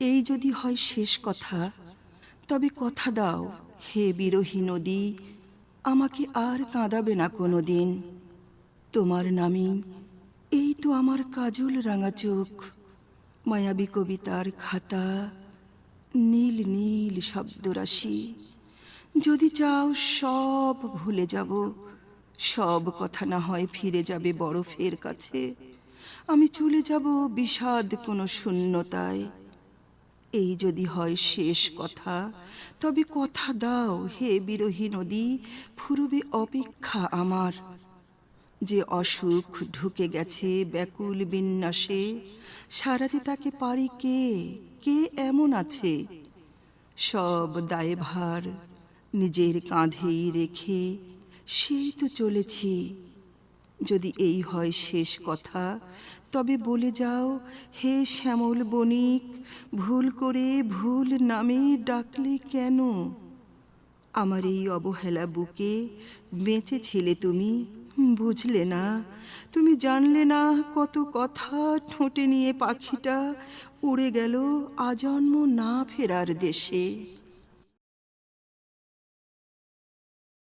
এই যদি হয় শেষ কথা, তবে কথা দাও, হে বিরোহী নদী, আমাকে আর কাঁদাবে না কোনো দিন তোমার নামে এই তো আমার কাজল রাঙা চোখ, মায়াবী কবিতার খাতা, নীল নীল শব্দরাশি। যদি চাও সব ভুলে যাব, সব কথা না হয় ফিরে যাবে বরফের কাছে। আমি চলে যাব বিষাদ কোনো শূন্যতায়। এই যদি হয় শেষ কথা, তবে কথা দাও হে বিরোহী নদী ফুরবে অপেক্ষা আমার। যে অসুখ ঢুকে গেছে ব্যাকুল বিন্যাসে, সারাতে তাকে পারে কে? কে এমন আছে? সব দায়ভার নিজের কাঁধেই রেখে সেই তো চলেছি। যদি এই হয় শেষ কথা, তবে বলে যাও, হে শ্যামল বণিক, ভুল করে ভুল নামে ডাকলে কেন? আমার এই অবহেলা বুকে বেঁচে বেঁচেছিলে তুমি, বুঝলে না? তুমি জানলে না কত কথা ঠোঁটে নিয়ে পাখিটা উড়ে গেল আজন্ম না ফেরার দেশে।